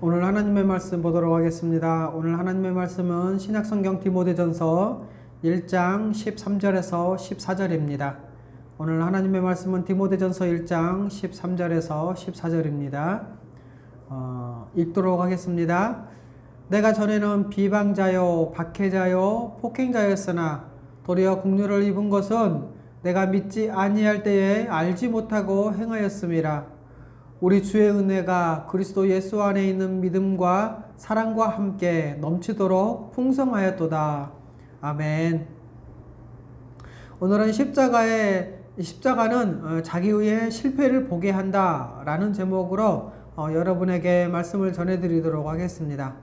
오늘 하나님의 말씀 보도록 하겠습니다. 오늘 하나님의 말씀은 신약성경 디모데전서 1장 13절에서 14절입니다. 오늘 하나님의 말씀은 디모데전서 1장 13절에서 14절입니다. 어, 읽도록 하겠습니다. 내가 전에는 비방자요, 박해자요, 폭행자였으나 도리어 국류를 입은 것은 내가 믿지 아니할 때에 알지 못하고 행하였음이라. 우리 주의 은혜가 그리스도 예수 안에 있는 믿음과 사랑과 함께 넘치도록 풍성하였도다. 아멘. 오늘은 십자가의 십자가는 어, 자기의 실패를 보게 한다라는 제목으로 어, 여러분에게 말씀을 전해드리도록 하겠습니다.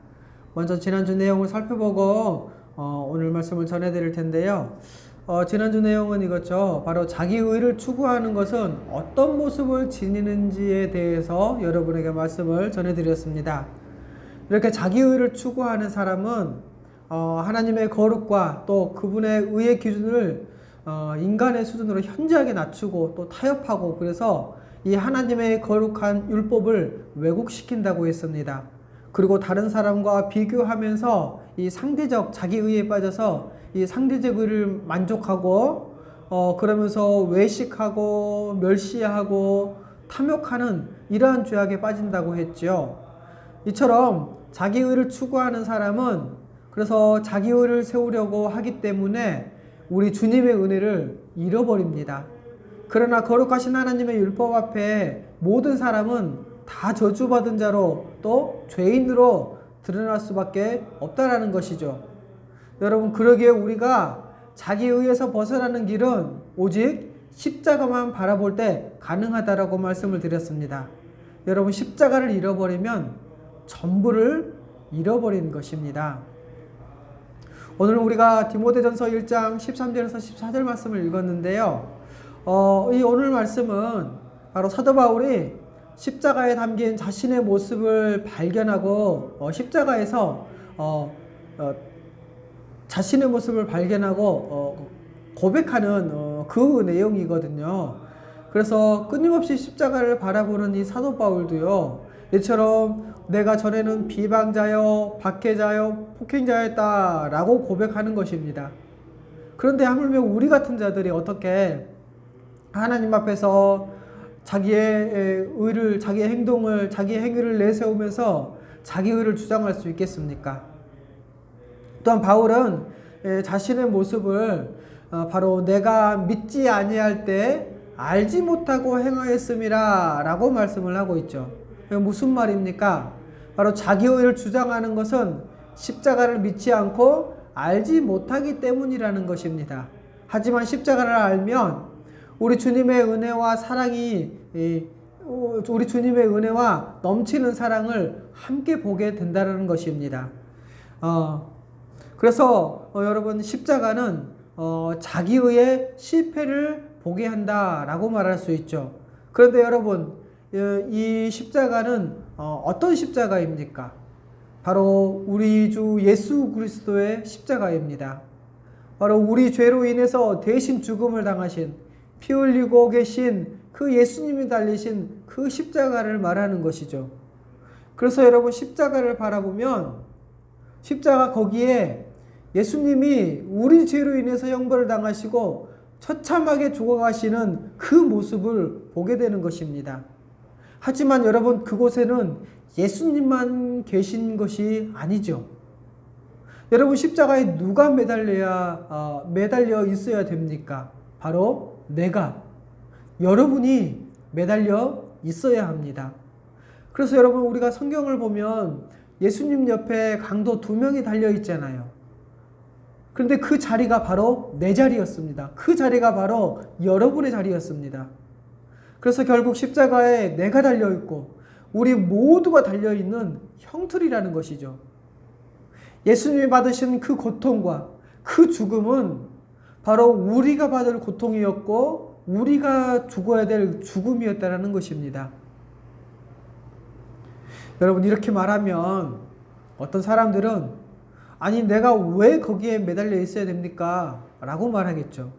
먼저 지난주 내용을 살펴보고 어, 오늘 말씀을 전해드릴 텐데요. 어, 지난주 내용은 이거죠. 바로 자기 의를 추구하는 것은 어떤 모습을 지니는지에 대해서 여러분에게 말씀을 전해드렸습니다. 이렇게 자기 의를 추구하는 사람은 어, 하나님의 거룩과 또 그분의 의의 기준을 어, 인간의 수준으로 현저하게 낮추고 또 타협하고 그래서 이 하나님의 거룩한 율법을 왜곡시킨다고 했습니다. 그리고 다른 사람과 비교하면서 이 상대적 자기 의에 빠져서 이 상대적 의를 만족하고 어 그러면서 외식하고 멸시하고 탐욕하는 이러한 죄악에 빠진다고 했죠. 이처럼 자기 의를 추구하는 사람은 그래서 자기 의를 세우려고 하기 때문에 우리 주님의 은혜를 잃어버립니다. 그러나 거룩하신 하나님의 율법 앞에 모든 사람은 다 저주받은 자로 또 죄인으로 드러날 수밖에 없다라는 것이죠. 여러분 그러기에 우리가 자기 의에서 벗어나는 길은 오직 십자가만 바라볼 때 가능하다라고 말씀을 드렸습니다. 여러분 십자가를 잃어버리면 전부를 잃어버린 것입니다. 오늘 우리가 디모데전서 1장 13절에서 14절 말씀을 읽었는데요. 어, 이 오늘 말씀은 바로 사도 바울이 십자가에 담긴 자신의 모습을 발견하고 어, 십자가에서 어, 어, 자신의 모습을 발견하고 어, 고백하는 어, 그 내용이거든요. 그래서 끊임없이 십자가를 바라보는 이 사도 바울도요. 이처럼 내가 전에는 비방자요, 박해자요, 폭행자였다라고 고백하는 것입니다. 그런데 하물며 우리 같은 자들이 어떻게 하나님 앞에서 자기의 의를, 자기의 행동을, 자기의 행위를 내세우면서 자기 의를 주장할 수 있겠습니까? 또한 바울은 자신의 모습을 어, 바로 내가 믿지 아니할 때 알지 못하고 행하였음이라 라고 말씀을 하고 있죠. 무슨 말입니까? 바로 자기 의를 주장하는 것은 십자가를 믿지 않고 알지 못하기 때문이라는 것입니다. 하지만 십자가를 알면 우리 주님의 은혜와 사랑이 어, 우리 주님의 은혜와 넘치는 사랑을 함께 보게 된다는 것입니다. 어, 그래서 어, 여러분 십자가는 어, 자기의 실패를 보게 한다라고 말할 수 있죠. 그런데 여러분 이 십자가는 어, 떤 십자가입니까? 바로 우리 주 예수 그리스도의 십자가입니다. 바로 우리 죄로 인해서 대신 죽음을 당하신 피 흘리고 계신 그 예수님이 달리신 그 십자가를 말하는 것이죠. 그래서 여러분 십자가를 바라보면 십자가 거기에 예수님이 우리 죄로 인해서 형벌을 당하시고 처참하게 죽어가시는 그 모습을 보게 되는 것입니다. 하지만 여러분 그곳에는 예수님만 계신 것이 아니죠. 여러분 십자가에 누가 매달려야 어, 매달려 있어야 됩니까? 바로 내가 여러분이 매달려 있어야 합니다. 그래서 여러분 우리가 성경을 보면 예수님 옆에 강도 두 명이 달려 있잖아요. 그런데 그 자리가 바로 내 자리였습니다. 그 자리가 바로 여러분의 자리였습니다. 그래서 결국 십자가에 내가 달려 있고 우리 모두가 달려 있는 형틀이라는 것이죠. 예수님이 받으신 그 고통과 그 죽음은 바로 우리가 받을 고통이었고 우리가 죽어야 될 죽음이었다라는 것입니다. 여러분 이렇게 말하면 어떤 사람들은 아니 내가 왜 거기에 매달려 있어야 됩니까? 라고 말하겠죠.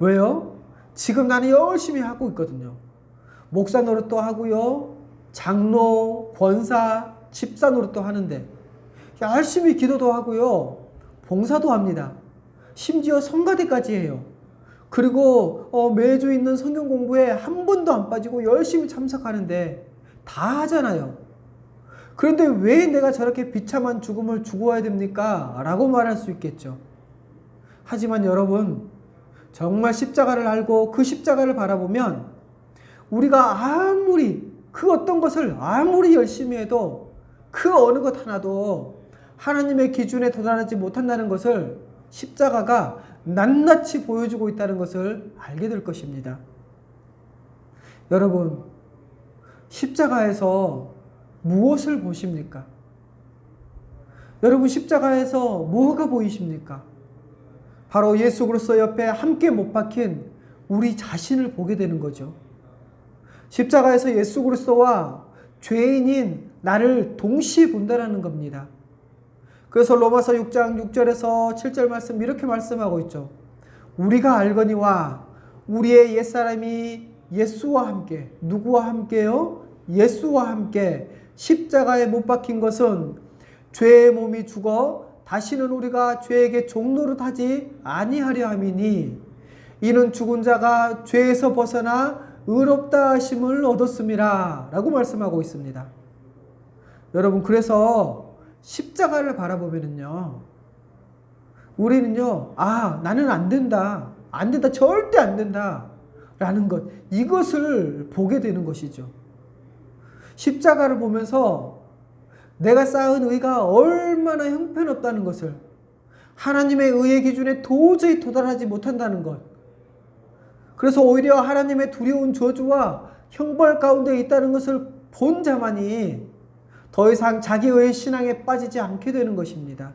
왜요? 지금 나는 열심히 하고 있거든요. 목사 노릇도 하고요. 장로, 권사, 집사 노릇도 하는데 열심히 기도도 하고요. 봉사도 합니다. 심지어 성가대까지 해요. 그리고 어, 매주 있는 성경 공부에 한 번도 안 빠지고 열심히 참석하는데 다 하잖아요. 그런데 왜 내가 저렇게 비참한 죽음을 죽어야 됩니까? 라고 말할 수 있겠죠. 하지만 여러분, 정말 십자가를 알고 그 십자가를 바라보면 우리가 아무리 그 어떤 것을 아무리 열심히 해도 그 어느 것 하나도 하나님의 기준에 도달하지 못한다는 것을 십자가가 낱낱이 보여주고 있다는 것을 알게 될 것입니다. 여러분, 십자가에서 무엇을 보십니까? 여러분, 십자가에서 뭐가 보이십니까? 바로 예수 그리스도 옆에 함께 못 박힌 우리 자신을 보게 되는 거죠. 십자가에서 예수 그리스도와 죄인인 나를 동시에 본다라는 겁니다. 그래서 로마서 6장 6절에서 7절 말씀 이렇게 말씀하고 있죠. 우리가 알거니와 우리의 옛사람이 예수와 함께 누구와 함께요? 예수와 함께 십자가에 못 박힌 것은 죄의 몸이 죽어 다시는 우리가 죄에게 종노릇하지 아니하려 함이니 이는 죽은 자가 죄에서 벗어나 의롭다 하심을 얻었음이라 라고 말씀하고 있습니다. 여러분 그래서 십자가를 바라보면은요 우리는요 아 나는 안 된다 안 된다 절대 안 된다 라는 것 이것을 보게 되는 것이죠. 십자가를 보면서 내가 쌓은 의가 얼마나 형편없다는 것을 하나님의 의의 기준에 도저히 도달하지 못한다는 것. 그래서 오히려 하나님의 두려운 저주와 형벌 가운데 있다는 것을 본 자만이 더 이상 자기의 신앙에 빠지지 않게 되는 것입니다.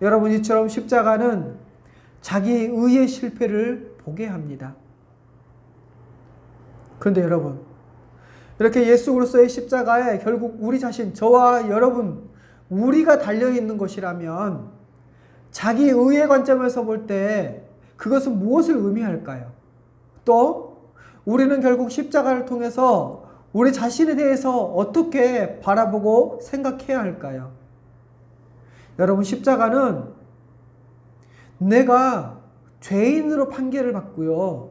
여러분 이처럼 십자가는 자기 의의 실패를 보게 합니다. 그런데 여러분 이렇게 예수 그리스도의 십자가에 결국 우리 자신 저와 여러분 우리가 달려 있는 것이라면 자기 의의 관점에서 볼 때 그것은 무엇을 의미할까요? 또 우리는 결국 십자가를 통해서 우리 자신에 대해서 어떻게 바라보고 생각해야 할까요? 여러분 십자가는 내가 죄인으로 판결을 받고요.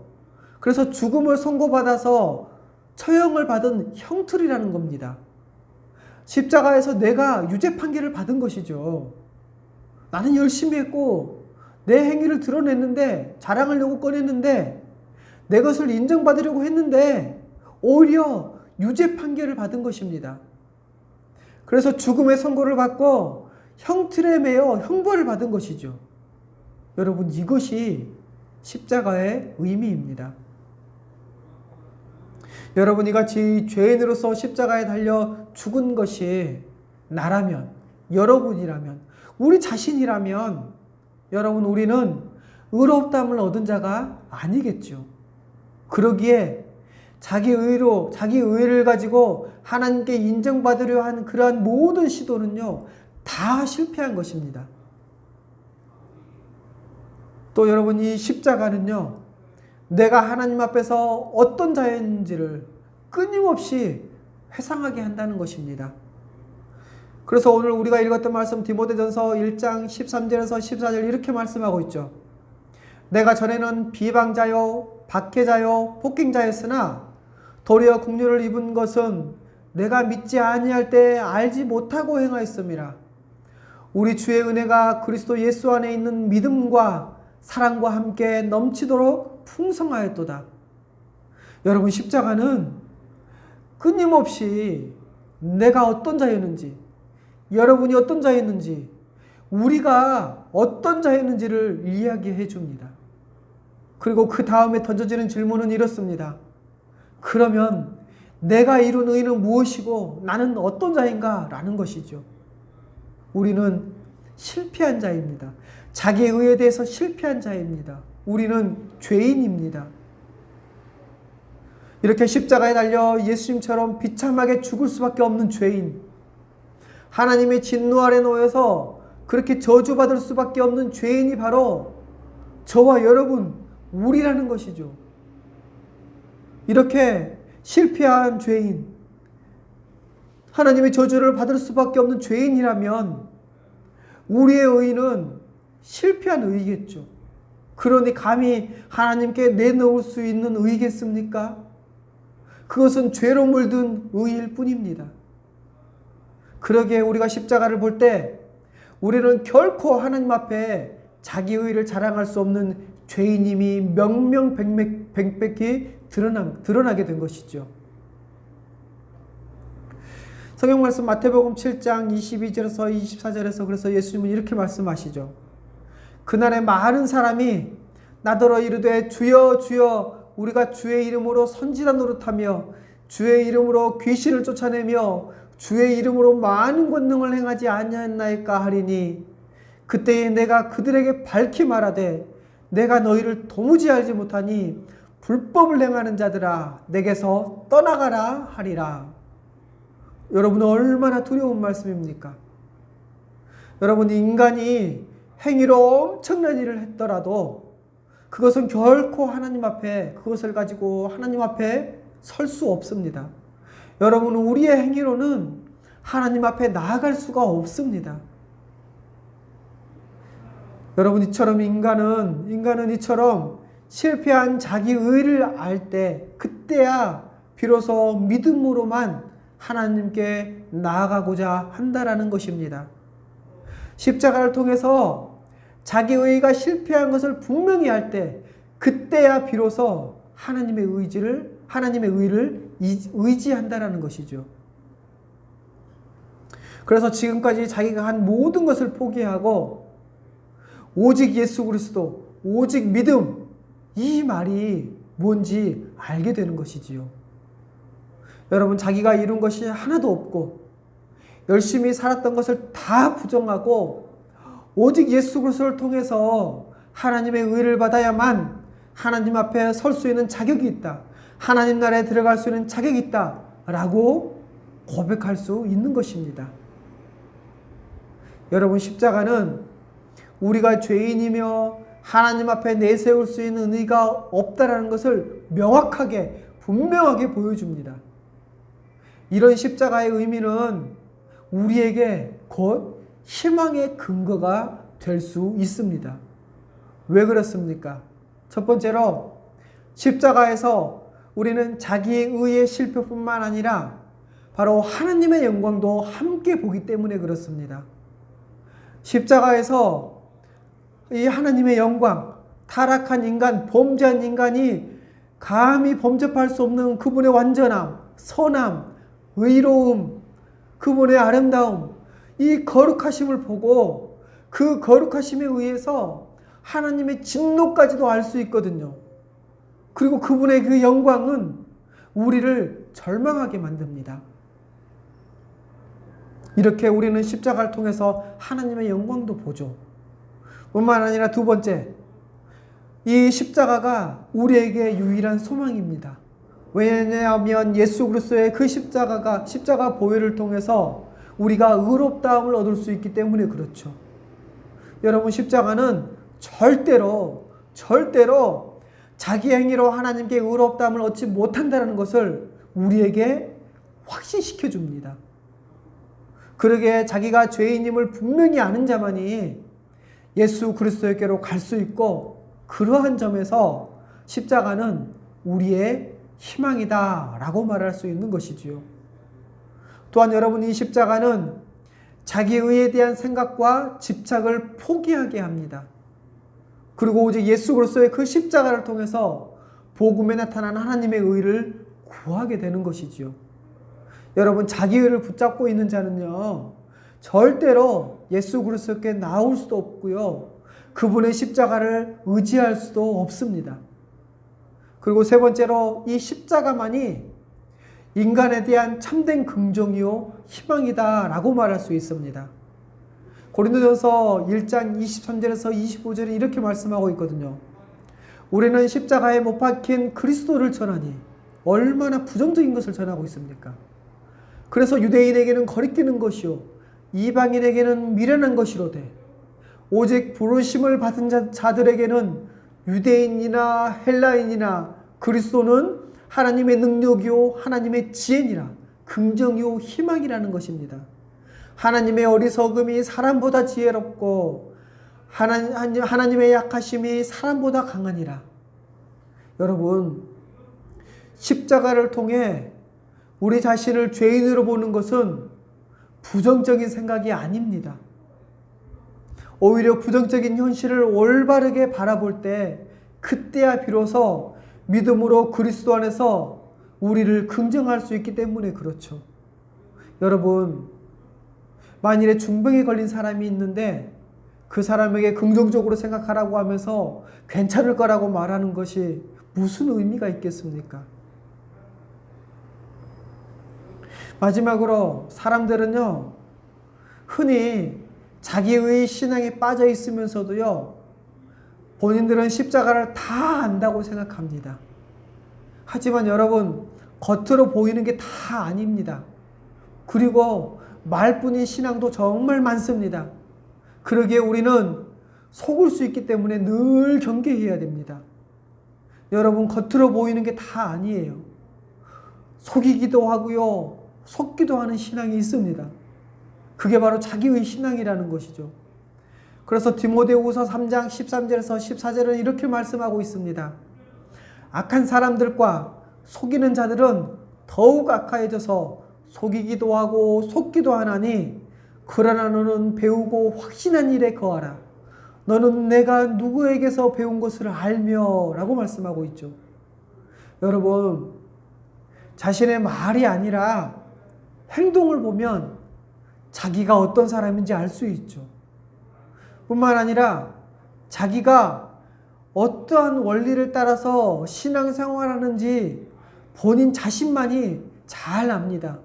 그래서 죽음을 선고받아서 처형을 받은 형틀이라는 겁니다. 십자가에서 내가 유죄 판결을 받은 것이죠. 나는 열심히 했고 내 행위를 드러냈는데 자랑하려고 꺼냈는데 내 것을 인정받으려고 했는데 오히려 유죄 판결을 받은 것입니다. 그래서 죽음의 선고를 받고 형틀에 매여 형벌을 받은 것이죠. 여러분 이것이 십자가의 의미입니다. 여러분 이 같이 죄인으로서 십자가에 달려 죽은 것이 나라면 여러분이라면 우리 자신이라면 여러분 우리는 의롭담을 얻은 자가 아니겠죠. 그러기에 자기 의로 자기 의를 가지고 하나님께 인정받으려 한 그러한 모든 시도는요 다 실패한 것입니다. 또 여러분 이 십자가는요 내가 하나님 앞에서 어떤 자였는지를 끊임없이 회상하게 한다는 것입니다. 그래서 오늘 우리가 읽었던 말씀 디모데전서 1장 13절에서 14절 이렇게 말씀하고 있죠. 내가 전에는 비방자요 박해자요 폭행자였으나 도리어 국류를 입은 것은 내가 믿지 아니할 때 알지 못하고 행하였음이라. 우리 주의 은혜가 그리스도 예수 안에 있는 믿음과 사랑과 함께 넘치도록 풍성하였도다. 여러분 십자가는 끊임없이 내가 어떤 자였는지, 여러분이 어떤 자였는지, 우리가 어떤 자였는지를 이야기해 줍니다. 그리고 그 다음에 던져지는 질문은 이렇습니다. 그러면 내가 이룬 의는 무엇이고 나는 어떤 자인가? 라는 것이죠. 우리는 실패한 자입니다. 자기의 의에 대해서 실패한 자입니다. 우리는 죄인입니다. 이렇게 십자가에 달려 예수님처럼 비참하게 죽을 수밖에 없는 죄인. 하나님의 진노 아래 놓여서 그렇게 저주받을 수밖에 없는 죄인이 바로 저와 여러분, 우리라는 것이죠. 이렇게 실패한 죄인, 하나님의 저주를 받을 수밖에 없는 죄인이라면 우리의 의는 실패한 의겠죠. 그러니 감히 하나님께 내놓을 수 있는 의겠습니까? 그것은 죄로 물든 의일 뿐입니다. 그러기에 우리가 십자가를 볼 때 우리는 결코 하나님 앞에 자기 의를 자랑할 수 없는 죄인임이 명명백백히 드러나, 드러나게 된 것이죠. 성경 말씀 마태복음 7장 22절에서 24절에서 그래서 예수님은 이렇게 말씀하시죠. 그날에 많은 사람이 나더러 이르되 주여 주여 우리가 주의 이름으로 선지란 노릇하며 주의 이름으로 귀신을 쫓아내며 주의 이름으로 많은 권능을 행하지 아니하였나이까 하리니 그때에 내가 그들에게 밝히 말하되 내가 너희를 도무지 알지 못하니 불법을 행하는 자들아 내게서 떠나가라 하리라. 여러분 얼마나 두려운 말씀입니까? 여러분 인간이 행위로 엄청난 일을 했더라도 그것은 결코 하나님 앞에 그것을 가지고 하나님 앞에 설 수 없습니다. 여러분 우리의 행위로는 하나님 앞에 나아갈 수가 없습니다. 여러분 이처럼 인간은 인간은 이처럼 실패한 자기 의를 알 때 그때야 비로소 믿음으로만 하나님께 나아가고자 한다라는 것입니다. 십자가를 통해서 자기 의가 실패한 것을 분명히 할 때 그때야 비로소 하나님의 의지를 하나님의 의를 의지한다라는 것이죠. 그래서 지금까지 자기가 한 모든 것을 포기하고 오직 예수 그리스도, 오직 믿음 이 말이 뭔지 알게 되는 것이지요. 여러분 자기가 이룬 것이 하나도 없고 열심히 살았던 것을 다 부정하고 오직 예수 그리스도를 통해서 하나님의 의를 받아야만 하나님 앞에 설 수 있는 자격이 있다. 하나님 나라에 들어갈 수 있는 자격이 있다. 라고 고백할 수 있는 것입니다. 여러분 십자가는 우리가 죄인이며 하나님 앞에 내세울 수 있는 의가 없다라는 것을 명확하게 분명하게 보여줍니다. 이런 십자가의 의미는 우리에게 곧 희망의 근거가 될 수 있습니다. 왜 그렇습니까? 첫 번째로 십자가에서 우리는 자기의 의의 실패뿐만 아니라 바로 하나님의 영광도 함께 보기 때문에 그렇습니다. 십자가에서 이 하나님의 영광, 타락한 인간, 범죄한 인간이 감히 범접할 수 없는 그분의 완전함, 선함, 의로움, 그분의 아름다움, 이 거룩하심을 보고 그 거룩하심에 의해서 하나님의 진노까지도 알 수 있거든요. 그리고 그분의 그 영광은 우리를 절망하게 만듭니다. 이렇게 우리는 십자가를 통해서 하나님의 영광도 보죠. 뿐만 아니라 두 번째, 이 십자가가 우리에게 유일한 소망입니다. 왜냐하면 예수 그리스도의 그 십자가가 십자가 보혈을 통해서 우리가 의롭다함을 얻을 수 있기 때문에 그렇죠. 여러분 십자가는 절대로 절대로 자기 행위로 하나님께 의롭다함을 얻지 못한다는 것을 우리에게 확신시켜 줍니다. 그러게 자기가 죄인임을 분명히 아는 자만이 예수 그리스도에게로 갈 수 있고 그러한 점에서 십자가는 우리의 희망이다 라고 말할 수 있는 것이지요. 또한 여러분 이 십자가는 자기 의에 대한 생각과 집착을 포기하게 합니다. 그리고 오직 예수 그리스도의 그 십자가를 통해서 복음에 나타난 하나님의 의를 구하게 되는 것이지요. 여러분 자기 의를 붙잡고 있는 자는요. 절대로 예수 그리스도께 나올 수도 없고요. 그분의 십자가를 의지할 수도 없습니다. 그리고 세 번째로 이 십자가만이 인간에 대한 참된 긍정이요 희망이다라고 말할 수 있습니다. 고린도전서 1장 23절에서 25절에 이렇게 말씀하고 있거든요. 우리는 십자가에 못 박힌 그리스도를 전하니 얼마나 부정적인 것을 전하고 있습니까? 그래서 유대인에게는 거리끼는 것이요 이방인에게는 미련한 것이로되 오직 부르심을 받은 자들에게는 유대인이나 헬라인이나 그리스도는 하나님의 능력이요 하나님의 지혜니라 긍정이요 희망이라는 것입니다. 하나님의 어리석음이 사람보다 지혜롭고 하나님, 하나님의 약하심이 사람보다 강하니라. 여러분, 십자가를 통해 우리 자신을 죄인으로 보는 것은 부정적인 생각이 아닙니다. 오히려 부정적인 현실을 올바르게 바라볼 때 그때야 비로소 믿음으로 그리스도 안에서 우리를 긍정할 수 있기 때문에 그렇죠. 여러분, 만일에 중병에 걸린 사람이 있는데 그 사람에게 긍정적으로 생각하라고 하면서 괜찮을 거라고 말하는 것이 무슨 의미가 있겠습니까? 마지막으로 사람들은요, 흔히 자기의 신앙에 빠져 있으면서도요, 본인들은 십자가를 다 안다고 생각합니다. 하지만 여러분, 겉으로 보이는 게 다 아닙니다. 그리고 말뿐인 신앙도 정말 많습니다. 그러기에 우리는 속을 수 있기 때문에 늘 경계해야 됩니다. 여러분, 겉으로 보이는 게 다 아니에요. 속이기도 하고요, 속기도 하는 신앙이 있습니다. 그게 바로 자기의 신앙이라는 것이죠. 그래서 디모데후서 3장 13절에서 14절은 이렇게 말씀하고 있습니다. 악한 사람들과 속이는 자들은 더욱 악하여져서 속이기도 하고 속기도 하나니 그러나 너는 배우고 확신한 일에 거하라. 너는 내가 누구에게서 배운 것을 알며 라고 말씀하고 있죠. 여러분, 자신의 말이 아니라 행동을 보면 자기가 어떤 사람인지 알 수 있죠. 뿐만 아니라 자기가 어떠한 원리를 따라서 신앙 생활하는지 본인 자신만이 잘 압니다.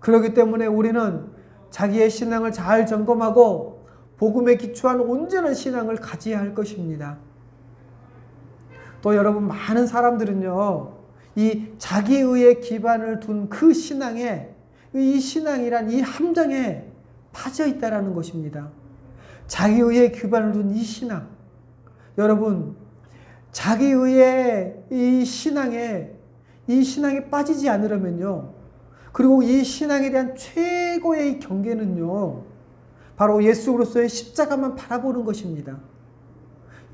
그렇기 때문에 우리는 자기의 신앙을 잘 점검하고 복음에 기초한 온전한 신앙을 가져야 할 것입니다. 또 여러분 많은 사람들은요. 이 자기의에 기반을 둔 그 신앙에 이 신앙이란 이 함정에 빠져 있다라는 것입니다. 자기의에 기반을 둔 이 신앙. 여러분, 자기의의 이 신앙에 이 신앙에 빠지지 않으려면요. 그리고 이 신앙에 대한 최고의 경계는요. 바로 예수 그리스도의 십자가만 바라보는 것입니다.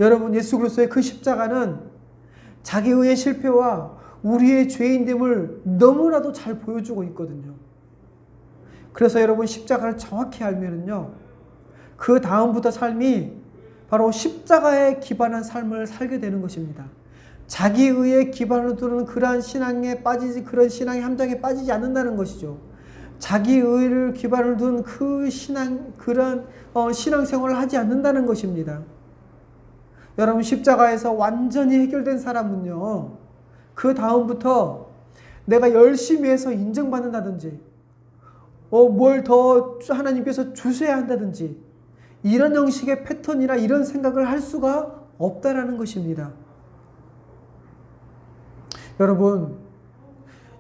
여러분, 예수 그리스도의 그 십자가는 자기의 실패와 우리의 죄인됨을 너무나도 잘 보여주고 있거든요. 그래서 여러분 십자가를 정확히 알면은요. 그 다음부터 삶이 바로 십자가에 기반한 삶을 살게 되는 것입니다. 자기의에 기반을 두는 그러한 신앙에 빠지지 그런 신앙의 함정에 빠지지 않는다는 것이죠. 자기의를 기반을 둔 그 신앙 그런 어, 신앙생활을 하지 않는다는 것입니다. 여러분 십자가에서 완전히 해결된 사람은요. 그 다음부터 내가 열심히 해서 인정받는다든지 어, 뭘 더 하나님께서 주셔야 한다든지 이런 형식의 패턴이나 이런 생각을 할 수가 없다라는 것입니다. 여러분,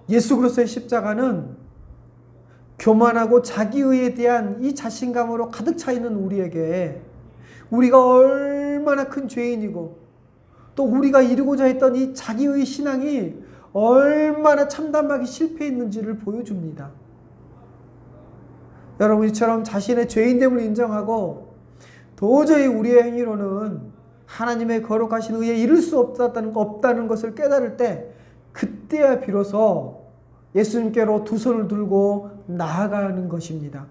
예수 그리스도의 십자가는 교만하고 자기의에 대한 이 자신감으로 가득 차 있는 우리에게 우리가 얼마나 큰 죄인이고 또 우리가 이루고자 했던 이 자기의 신앙이 얼마나 참담하게 실패했는지를 보여줍니다. 여러분 이처럼 자신의 죄인됨을 인정하고 도저히 우리의 행위로는 하나님의 거룩하신 의에 이룰 수 없다는, 없다는 것을 깨달을 때 그때야 비로소 예수님께로 두 손을 들고 나아가는 것입니다.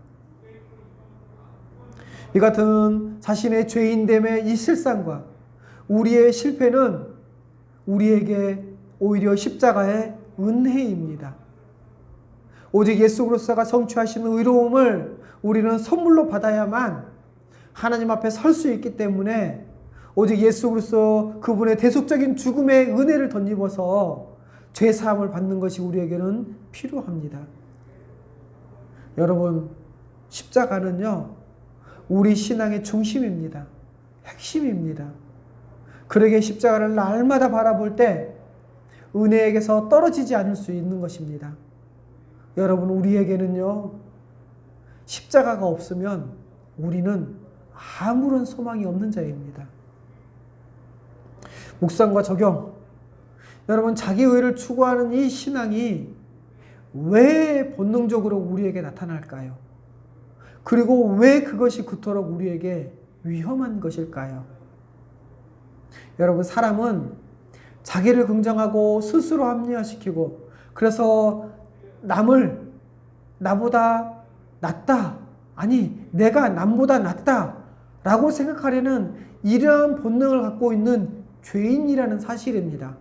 이 같은 자신의 죄인됨의 이 실상과 우리의 실패는 우리에게 오히려 십자가의 은혜입니다. 오직 예수 그리스도가 성취하신 의로움을 우리는 선물로 받아야만 하나님 앞에 설 수 있기 때문에 오직 예수 그리스도 그분의 대속적인 죽음의 은혜를 덧입어서 죄 사함을 받는 것이 우리에게는 필요합니다. 여러분 십자가는요 우리 신앙의 중심입니다. 핵심입니다. 그러게 십자가를 날마다 바라볼 때 은혜에게서 떨어지지 않을 수 있는 것입니다. 여러분, 우리에게는요, 십자가가 없으면 우리는 아무런 소망이 없는 자입니다. 묵상과 적용. 여러분, 자기 의를 추구하는 이 신앙이 왜 본능적으로 우리에게 나타날까요? 그리고 왜 그것이 그토록 우리에게 위험한 것일까요? 여러분, 사람은 자기를 긍정하고 스스로 합리화시키고 그래서 남을 나보다 낫다. 아니, 내가 남보다 낫다. 라고 생각하려는 이러한 본능을 갖고 있는 죄인이라는 사실입니다.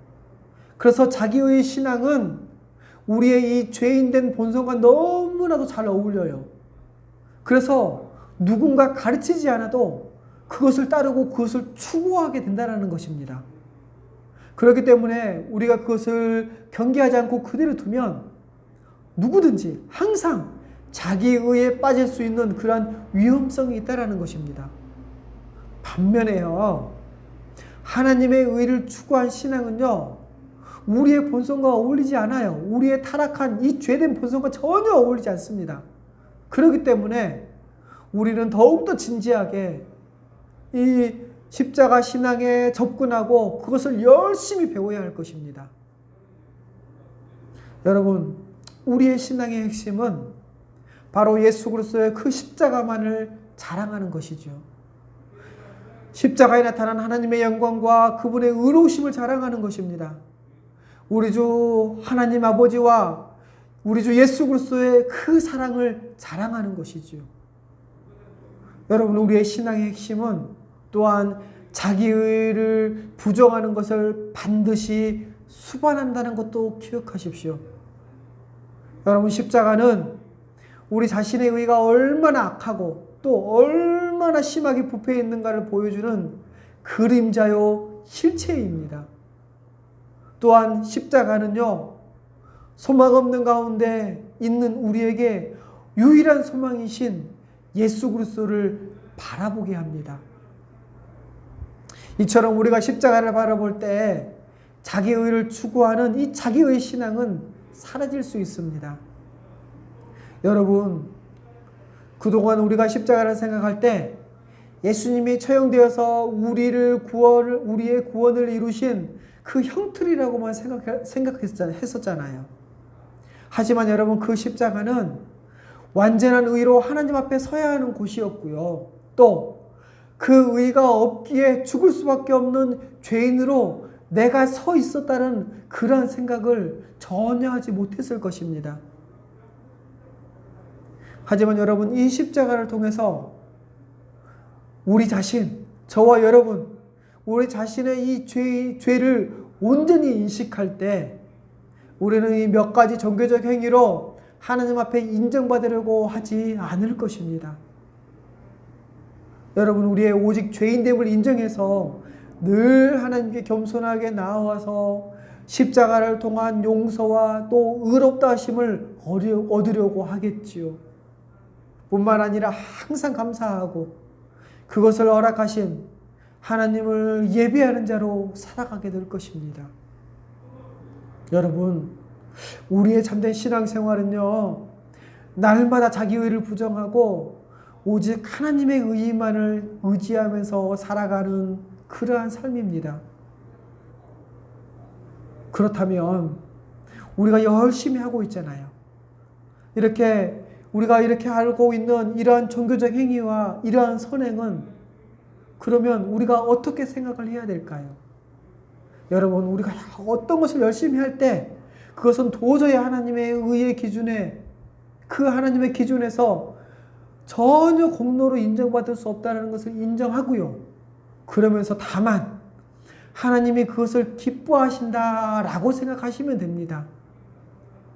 그래서 자기의 신앙은 우리의 이 죄인된 본성과 너무나도 잘 어울려요. 그래서 누군가 가르치지 않아도 그것을 따르고 그것을 추구하게 된다는 것입니다. 그렇기 때문에 우리가 그것을 경계하지 않고 그대로 두면 누구든지 항상 자기 의에 빠질 수 있는 그러한 위험성이 있다라는 것입니다. 반면에요. 하나님의 의를 추구한 신앙은요. 우리의 본성과 어울리지 않아요. 우리의 타락한 이 죄된 본성과 전혀 어울리지 않습니다. 그렇기 때문에 우리는 더욱더 진지하게 이 십자가 신앙에 접근하고 그것을 열심히 배워야 할 것입니다. 여러분, 우리의 신앙의 핵심은 바로 예수 그리스도의 그 십자가만을 자랑하는 것이죠. 십자가에 나타난 하나님의 영광과 그분의 의로우심을 자랑하는 것입니다. 우리 주 하나님 아버지와 우리 주 예수 그리스도의 그 사랑을 자랑하는 것이죠. 여러분 우리의 신앙의 핵심은 또한 자기의를 부정하는 것을 반드시 수반한다는 것도 기억하십시오. 여러분 십자가는 우리 자신의 의가 얼마나 악하고 또 얼마나 심하게 부패해 있는가를 보여주는 그림자요 실체입니다. 또한 십자가는요 소망 없는 가운데 있는 우리에게 유일한 소망이신 예수 그리스도를 바라보게 합니다. 이처럼 우리가 십자가를 바라볼 때 자기 의를 추구하는 이 자기의 신앙은 사라질 수 있습니다. 여러분, 그동안 우리가 십자가를 생각할 때 예수님이 처형되어서 우리를 구원을, 우리의 구원을 이루신 그 형틀이라고만 생각, 생각 했었잖아요. 하지만 여러분, 그 십자가는 완전한 의로 하나님 앞에 서야 하는 곳이었고요. 또 그 의가 없기에 죽을 수밖에 없는 죄인으로 내가 서 있었다는 그러한 생각을 전혀 하지 못했을 것입니다. 하지만 여러분, 이 십자가를 통해서 우리 자신, 저와 여러분, 우리 자신의 이 죄, 죄를 온전히 인식할 때 우리는 이 몇 가지 종교적 행위로 하나님 앞에 인정받으려고 하지 않을 것입니다. 여러분, 우리의 오직 죄인됨을 인정해서 늘 하나님께 겸손하게 나와서 십자가를 통한 용서와 또 의롭다 하심을 얻으려고 하겠지요. 뿐만 아니라 항상 감사하고 그것을 허락하신 하나님을 예배하는 자로 살아가게 될 것입니다. 여러분, 우리의 참된 신앙생활은요, 날마다 자기 의를 부정하고 오직 하나님의 의만을 의지하면서 살아가는 그러한 삶입니다. 그렇다면 우리가 열심히 하고 있잖아요. 이렇게 우리가 이렇게 알고 있는 이러한 종교적 행위와 이러한 선행은 그러면 우리가 어떻게 생각을 해야 될까요? 여러분, 우리가 어떤 것을 열심히 할 때 그것은 도저히 하나님의 의의 기준에 그 하나님의 기준에서 전혀 공로로 인정받을 수 없다는 것을 인정하고요. 그러면서 다만 하나님이 그것을 기뻐하신다라고 생각하시면 됩니다.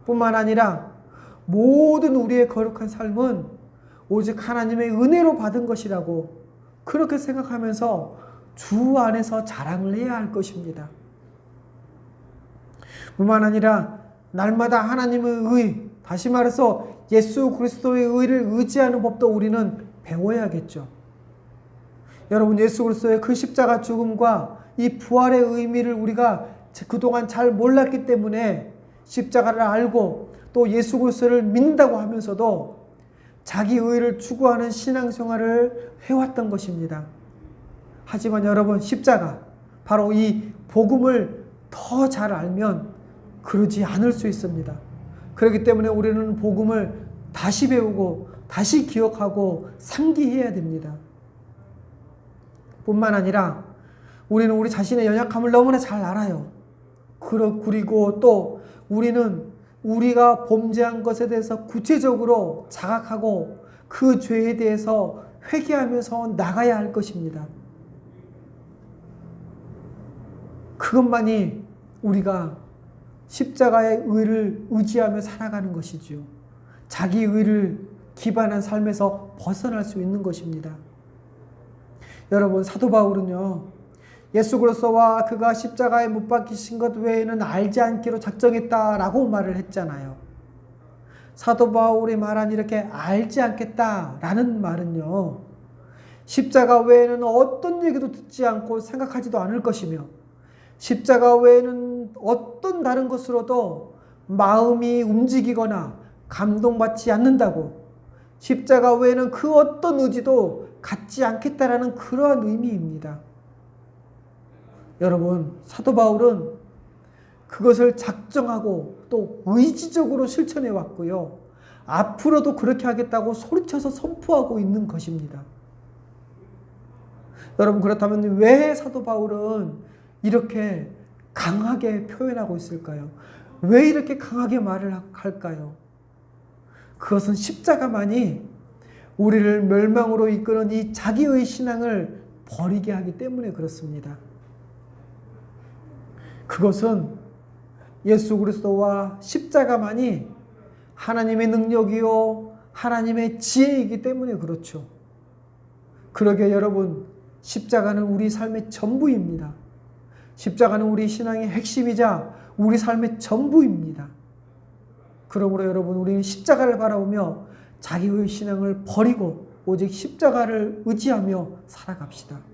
뿐만 아니라 모든 우리의 거룩한 삶은 오직 하나님의 은혜로 받은 것이라고 그렇게 생각하면서 주 안에서 자랑을 해야 할 것입니다. 뿐만 아니라 날마다 하나님의 의, 다시 말해서 예수 그리스도의 의를 의지하는 법도 우리는 배워야겠죠. 여러분 예수 그리스도의 그 십자가 죽음과 이 부활의 의미를 우리가 그동안 잘 몰랐기 때문에 십자가를 알고 또 예수 그리스도를 믿는다고 하면서도 자기 의를 추구하는 신앙생활을 해왔던 것입니다. 하지만 여러분 십자가 바로 이 복음을 더 잘 알면 그러지 않을 수 있습니다. 그렇기 때문에 우리는 복음을 다시 배우고 다시 기억하고 상기해야 됩니다. 뿐만 아니라 우리는 우리 자신의 연약함을 너무나 잘 알아요. 그리고 또 우리는 우리가 범죄한 것에 대해서 구체적으로 자각하고 그 죄에 대해서 회개하면서 나가야 할 것입니다. 그것만이 우리가 십자가의 의를 의지하며 살아가는 것이지요. 자기 의를 기반한 삶에서 벗어날 수 있는 것입니다. 여러분 사도 바울은요. 예수 그리스도와 그가 십자가에 못 박히신 것 외에는 알지 않기로 작정했다라고 말을 했잖아요. 사도 바울이 말한 이렇게 알지 않겠다라는 말은요. 십자가 외에는 어떤 얘기도 듣지 않고 생각하지도 않을 것이며 십자가 외에는 어떤 다른 것으로도 마음이 움직이거나 감동받지 않는다고 십자가 외에는 그 어떤 의지도 갖지 않겠다라는 그러한 의미입니다. 여러분, 사도 바울은 그것을 작정하고 또 의지적으로 실천해 왔고요. 앞으로도 그렇게 하겠다고 소리쳐서 선포하고 있는 것입니다. 여러분, 그렇다면 왜 사도 바울은 이렇게 강하게 표현하고 있을까요? 왜 이렇게 강하게 말을 할까요? 그것은 십자가만이 우리를 멸망으로 이끄는 이 자기의 신앙을 버리게 하기 때문에 그렇습니다. 그것은 예수 그리스도와 십자가만이 하나님의 능력이요 하나님의 지혜이기 때문에 그렇죠. 그러게 여러분 십자가는 우리 삶의 전부입니다. 십자가는 우리 신앙의 핵심이자 우리 삶의 전부입니다. 그러므로 여러분 우리는 십자가를 바라보며 자기의 신앙을 버리고 오직 십자가를 의지하며 살아갑시다.